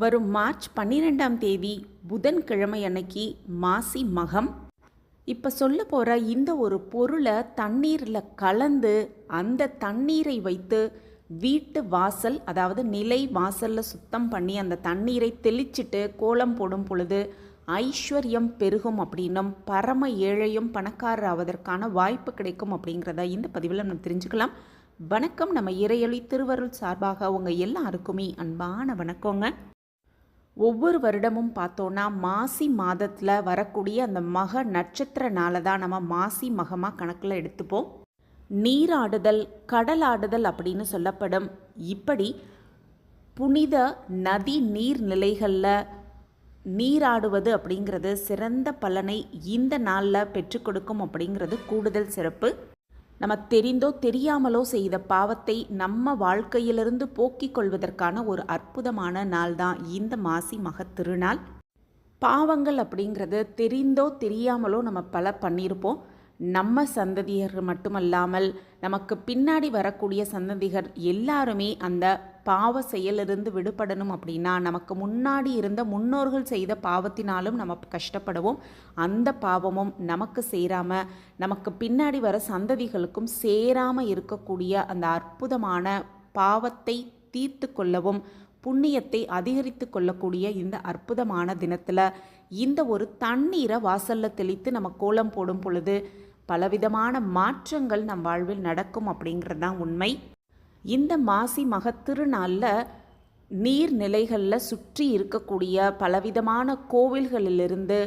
வரும் மார்ச் பன்னிரெண்டாம் தேதி புதன்கிழமை அன்னைக்கு மாசி மகம். இப்போ சொல்ல போகிற இந்த ஒரு பொருளை தண்ணீரில் கலந்து அந்த தண்ணீரை வைத்து வீட்டு வாசல் அதாவது நிலை வாசலில் சுத்தம் பண்ணி அந்த தண்ணீரை தெளிச்சிட்டு கோலம் போடும் பொழுது ஐஸ்வர்யம் பெருகும் அப்படின்னும் பரம ஏழையும் பணக்காரர் ஆவதற்கான வாய்ப்பு கிடைக்கும் அப்படிங்கிறத இந்த பதிவில் நம்ம தெரிஞ்சுக்கலாம். வணக்கம் நம்ம இறையொலி திருவருள் சார்பாக உங்கள் எல்லாருக்குமே அன்பான வணக்கங்க. ஒவ்வொரு வருடமும் பார்த்தோன்னா மாசி மாதத்தில் வரக்கூடிய அந்த மக நட்சத்திர நாளை தான் நம்ம மாசி மகமாக கணக்கில் எடுத்துப்போம். நீராடுதல் கடலாடுதல் அப்படின்னு சொல்லப்படும். இப்படி புனித நதி நீர்நிலைகளில் நீராடுவது அப்படிங்கிறது சிறந்த பலனை இந்த நாளில் பெற்றுக் கொடுக்கும் அப்படிங்கிறது கூடுதல் சிறப்பு. நம்ம தெரிந்தோ தெரியாமலோ செய்த பாவத்தை நம்ம வாழ்க்கையிலிருந்து போக்கிக் கொள்வதற்கான ஒரு அற்புதமான நாள் தான் இந்த மாசி மகத் திருநாள். பாவங்கள் அப்படிங்கிறது தெரிந்தோ தெரியாமலோ நம்ம பல பண்ணியிருப்போம். நம்ம சந்ததியர் மட்டுமல்லாமல் நமக்கு பின்னாடி வரக்கூடிய சந்ததிகள் எல்லாருமே அந்த பாவ செயலிருந்து விடுபடணும் அப்படின்னா நமக்கு முன்னாடி இருந்த முன்னோர்கள் செய்த பாவத்தினாலும் நம்ம கஷ்டப்படுவோம். அந்த பாவமும் நமக்கு சேராமல் நமக்கு பின்னாடி வர சந்ததிகளுக்கும் சேராமல் இருக்கக்கூடிய அந்த அற்புதமான பாவத்தை தீர்த்து கொள்ளவும் புண்ணியத்தை அதிகரித்து கொள்ளக்கூடிய இந்த அற்புதமான தினத்தில் இந்த ஒரு தண்ணீரை வாசலில் தெளித்து நம்ம கோலம் போடும் பொழுது பலவிதமான மாற்றங்கள் நம் வாழ்வில் நடக்கும் அப்படிங்கிறது தான் உண்மை. இந்த மாசி மகத்திருநாளில் நீர்நிலைகளில் சுற்றி இருக்கக்கூடிய பலவிதமான கோவில்களிலிருந்து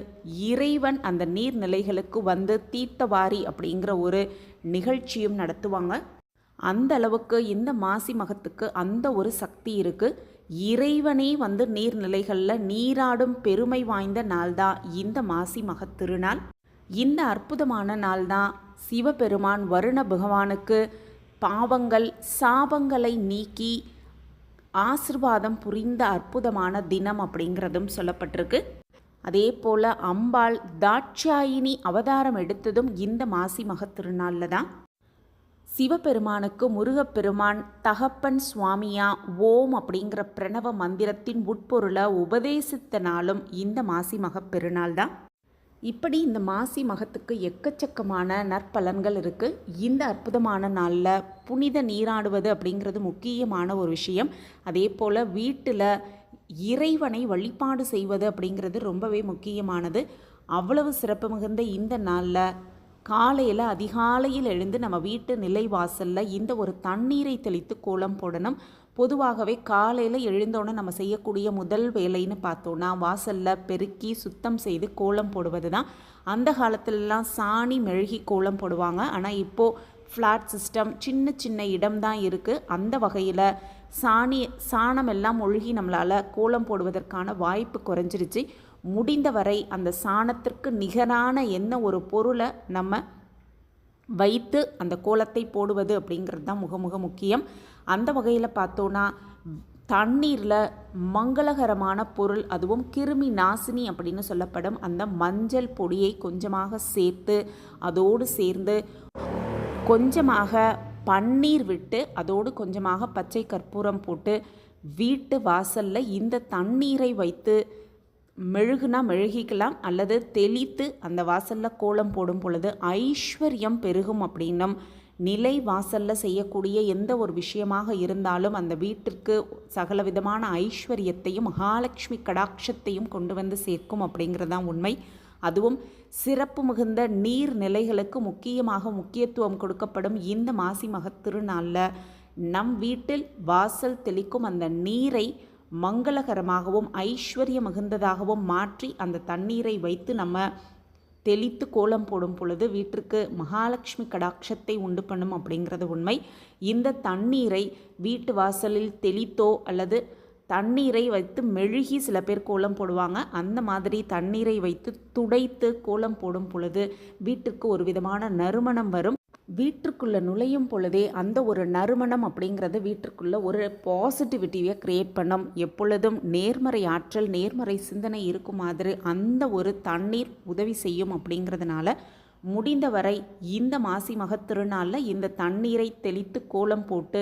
இறைவன் அந்த நீர்நிலைகளுக்கு வந்து தீர்த்தவாரி அப்படிங்கிற ஒரு நிகழ்ச்சியும் நடத்துவாங்க. அந்த அளவுக்கு இந்த மாசி மகத்துக்கு அந்த ஒரு சக்தி இருக்குது இறைவனே வந்து நீர்நிலைகளில் நீராடும் பெருமை வாய்ந்த நாள் தான் இந்த மாசி மகத் திருநாள் இந்த அற்புதமான நாள் தான் சிவபெருமான் வருண பகவானுக்கு பாவங்கள் சாபங்களை நீக்கி ஆசிர்வாதம் புரிந்த அற்புதமான தினம் அப்படிங்கிறதும் சொல்லப்பட்டிருக்கு. அதே போல் அம்பாள் தாட்சாயினி அவதாரம் எடுத்ததும் இந்த மாசி மகத் திருநாளில் தான். சிவபெருமானுக்கு முருகப்பெருமான் தகப்பன் சுவாமியா ஓம் அப்படிங்கிற பிரணவ மந்திரத்தின் உட்பொருளை உபதேசித்த நாளும் இந்த மாசி மகப்பெருநாள் தான். இப்படி இந்த மாசி மகத்துக்கு எக்கச்சக்கமான நற்பலன்கள் இருக்குது இந்த அற்புதமான நாளில் புனித நீராடுவது அப்படிங்கிறது முக்கியமான ஒரு விஷயம். அதே போல் வீட்டில் இறைவனை வழிபாடு செய்வது அப்படிங்கிறது ரொம்பவே முக்கியமானது. அவ்வளவு சிறப்பு மிகுந்த இந்த நாளில் காலையில் அதிகாலையில் எழுந்து நம்ம வீட்டு நிலை வாசலில் இந்த ஒரு தண்ணீரை தெளித்து கோலம் போடணும். பொதுவாகவே காலையில் எழுந்தோன்னே நம்ம செய்யக்கூடிய முதல் வேலைன்னு பார்த்தோன்னா வாசலில் பெருக்கி சுத்தம் செய்து கோலம் போடுவது தான் அந்த காலத்துலலாம் சாணி மெழுகி கோலம் போடுவாங்க. ஆனால் இப்போது ஃப்ளாட் சிஸ்டம் சின்ன சின்ன இடம் தான் இருக்குது அந்த வகையில் சாணி சாணம் எல்லாம் ஒழுகி நம்மளால் கோலம் போடுவதற்கான வாய்ப்பு குறைஞ்சிருச்சு. முடிந்தவரை அந்த சாணத்திற்கு நிகரான என்ன ஒரு பொருளை நம்ம வைத்து அந்த கோலத்தை போடுவது அப்படிங்கிறது தான் முக முக முக்கியம். அந்த வகையில் பார்த்தோன்னா தண்ணீரில் மங்களகரமான பொருள் அதுவும் கிருமி நாசினி அப்படின்னு சொல்லப்படும் அந்த மஞ்சள் பொடியை கொஞ்சமாக சேர்த்து அதோடு சேர்ந்து கொஞ்சமாக பன்னீர் விட்டு அதோடு கொஞ்சமாக பச்சை கற்பூரம் போட்டு வீட்டு வாசலில் இந்த தண்ணீரை வைத்து மெழுகுனா மெழுகிக்கலாம் அல்லது தெளித்து அந்த வாசலில் கோலம் போடும் பொழுது ஐஸ்வர்யம் பெருகும் அப்படின்னும் நிலை வாசலில் செய்யக்கூடிய எந்த ஒரு விஷயமாக இருந்தாலும் அந்த வீட்டிற்கு சகல விதமான ஐஸ்வர்யத்தையும் மகாலட்சுமி கடாட்சத்தையும் கொண்டு வந்து சேர்க்கும் அப்படிங்கிறது தான் உண்மை. அதுவும் சிறப்பு மிகுந்த நீர் நிலைகளுக்கு முக்கியமாக முக்கியத்துவம் கொடுக்கப்படும் இந்த மாசி மகத் திருநாளில் நம் வீட்டில் வாசல் தெளிக்கும் அந்த நீரை மங்களகரமாகவும் ஐஸ்வர்ய மிகுந்ததாகவும் மாற்றி அந்த தண்ணீரை வைத்து நம்ம தெளித்து கோலம் போடும் பொழுது வீட்டிற்கு மகாலட்சுமி கடாட்சத்தை உண்டு பண்ணும் அப்படிங்கிறது உண்மை. இந்த தண்ணீரை வீட்டு வாசலில் தெளித்தோ அல்லது தண்ணீரை வைத்து மெழுகி சில பேர் கோலம் போடுவாங்க. அந்த மாதிரி தண்ணீரை வைத்து துடைத்து கோலம் போடும் பொழுது வீட்டிற்கு ஒரு விதமான நறுமணம் வரும். வீட்டுக்குள்ளே நுழையும் பொழுதே அந்த ஒரு நறுமணம் அப்படிங்கிறது வீட்டுக்குள்ளே ஒரு பாசிட்டிவிட்டியை க்ரியேட் பண்ணும். எப்பொழுதும் நேர்மறை ஆற்றல் நேர்மறை சிந்தனை இருக்கும் மாதிரி அந்த ஒரு தண்ணீர் உதவி செய்யும் அப்படிங்கிறதுனால முடிந்தவரை இந்த மாசி மகத் திருநாளில் இந்த தண்ணீரை தெளித்து கோலம் போட்டு